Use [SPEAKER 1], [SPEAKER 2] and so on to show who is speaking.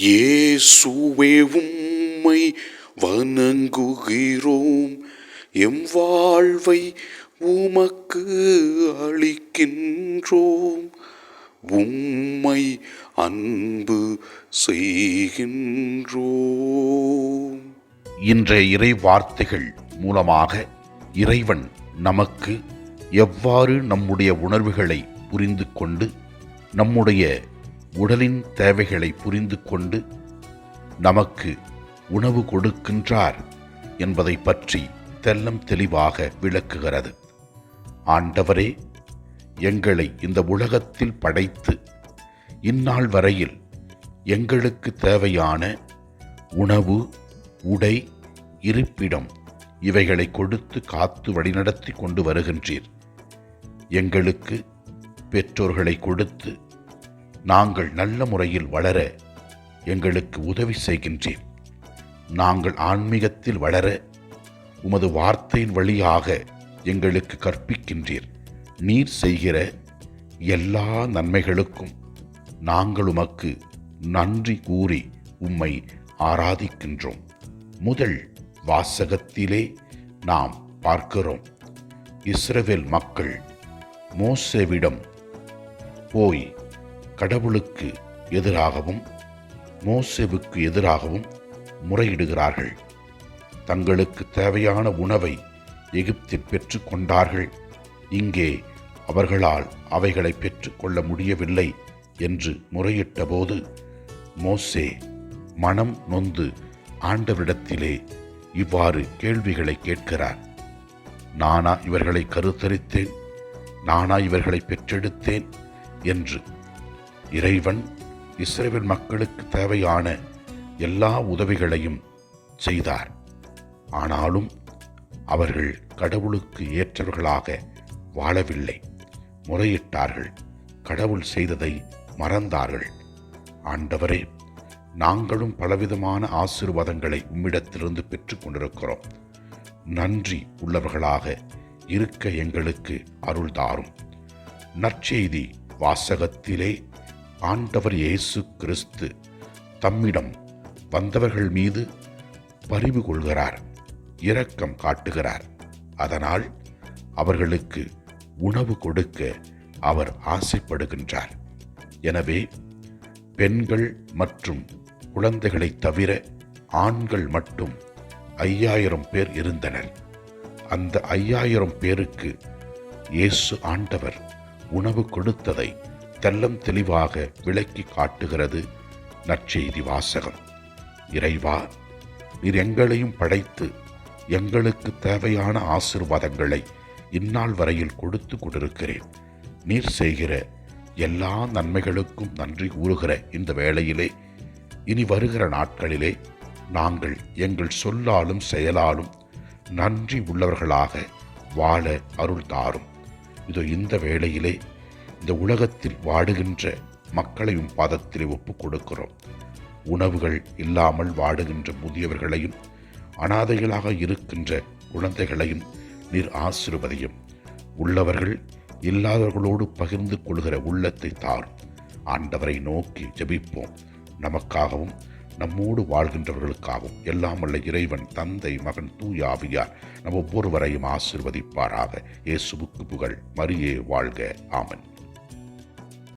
[SPEAKER 1] இயேசுவே உம்மை வணங்குகிறோம். எம் வாழ்வை உமக்கு அளிக்கின்றோம். உம்மை அன்பு செய்கின்றோம்.
[SPEAKER 2] இன்றைய இறை வார்த்தைகள் மூலமாக இறைவன் நமக்கு எவ்வாறு நம்முடைய உணர்வுகளை புரிந்து கொண்டு நம்முடைய உடலின் தேவைகளை புரிந்து கொண்டு நமக்கு உணவு கொடுக்கின்றார் என்பதை பற்றி தெல்லம் தெளிவாக விளக்குகிறது. ஆண்டவரே எங்களை இந்த உலகத்தில் படைத்து இந்நாள் வரையில் எங்களுக்கு தேவையான உணவு உடை இருப்பிடம் இவைகளை கொடுத்து காத்து வழிநடத்தி கொண்டு வருகின்றீர். எங்களுக்கு பெற்றோர்களை கொடுத்து நாங்கள் நல்ல முறையில் வளர எங்களுக்கு உதவி செய்கின்றீர் நாங்கள் ஆன்மீகத்தில் வளர உமது வார்த்தையின் வழியாக எங்களுக்கு கற்பிக்கின்றீர். நீர் செய்கிற எல்லா நன்மைகளுக்கும் நாங்கள் உமக்கு நன்றி கூறி உம்மை ஆராதிக்கின்றோம். முதல் வாசகத்திலே நாம் பார்க்கிறோம். இஸ்ரவேல் மக்கள் மோசேவிடம் போய் கடவுளுக்கு எதிராகவும் மோசேவுக்கு எதிராகவும் முறையிடுகிறார்கள். தங்களுக்கு தேவையான உணவை எகிப்தில் பெற்றுக்கொண்டார்கள் இங்கே அவர்களால் அவைகளை பெற்றுக்கொள்ள முடியவில்லை என்று முறையிட்டபோது மோசே மனம் நொந்து ஆண்டவரிடத்திலே இவ்வாறு கேள்விகளை கேட்கிறார். நானா இவர்களை கருத்தரித்தேன்? நானா இவர்களை பெற்றெடுத்தேன்? என்று இறைவன் இஸ்ரேல் மக்களுக்கு தேவையான எல்லா உதவிகளையும் செய்தார். ஆனாலும் அவர்கள் கடவுளுக்கு ஏற்றவர்களாக வாழவில்லை. முறையிட்டார்கள். கடவுள் செய்ததை மறந்தார்கள். ஆண்டவரே நாங்களும் பலவிதமான ஆசீர்வாதங்களை உம்மிடத்திலிருந்து பெற்றுக்கொண்டிருக்கிறோம் நன்றி உள்ளவர்களாக இருக்க எங்களுக்கு அருள் தாரும். நற்செய்தி வாசகத்திலே ஆண்டவர் இயேசு கிறிஸ்து தம்மிடம் வந்தவர்கள் மீது பரிவு கொள்கிறார் இரக்கம் காட்டுகிறார். அதனால் அவர்களுக்கு உணவு கொடுக்க அவர் ஆசைப்படுகின்றார். எனவே பெண்கள் மற்றும் குழந்தைகளை தவிர ஆண்கள் மட்டும் ஐயாயிரம் பேர் இருந்தனர். அந்த ஐயாயிரம் பேருக்கு இயேசு ஆண்டவர் உணவு கொடுத்ததை தெல்லம் தெளிவாக விளக்கி காட்டுகிறது நற்செய்தி வாசகம். இறைவா நீர் எங்களையும் படைத்து எங்களுக்கு தேவையான ஆசிர்வாதங்களை இந்நாள் வரையில் கொடுத்து கொண்டிருக்கிறேன். நீர் செய்கிற எல்லா நன்மைகளுக்கும் நன்றி கூறுகிற இந்த வேளையிலே இனி வருகிற நாட்களிலே நாங்கள் எங்கள் சொல்லாலும் செயலாலும் நன்றி உள்ளவர்களாக வாழ அருள் தாரும் இதோ இந்த வேளையிலே இந்த உலகத்தில் வாடுகின்ற மக்களையும் பாதத்திலே ஒப்புக் கொடுக்கிறோம். உணவுகள் இல்லாமல் வாடுகின்ற முதியவர்களையும் அனாதைகளாக இருக்கின்ற குழந்தைகளையும் நீர் ஆசிர்வதையும். உள்ளவர்கள் இல்லாதவர்களோடு பகிர்ந்து கொள்கிற உள்ளத்தை தாரும். ஆண்டவரை நோக்கி ஜெபிப்போம். நமக்காகவும் நம்மோடு வாழ்கின்றவர்களுக்காகவும். எல்லாம் வல்ல இறைவன் தந்தை மகன் தூயாவியார் நம் ஒவ்வொருவரையும் ஆசிர்வதிப்பாராக. இயேசுவுக்கு புகழ். மரியே வாழ்க. ஆமன்.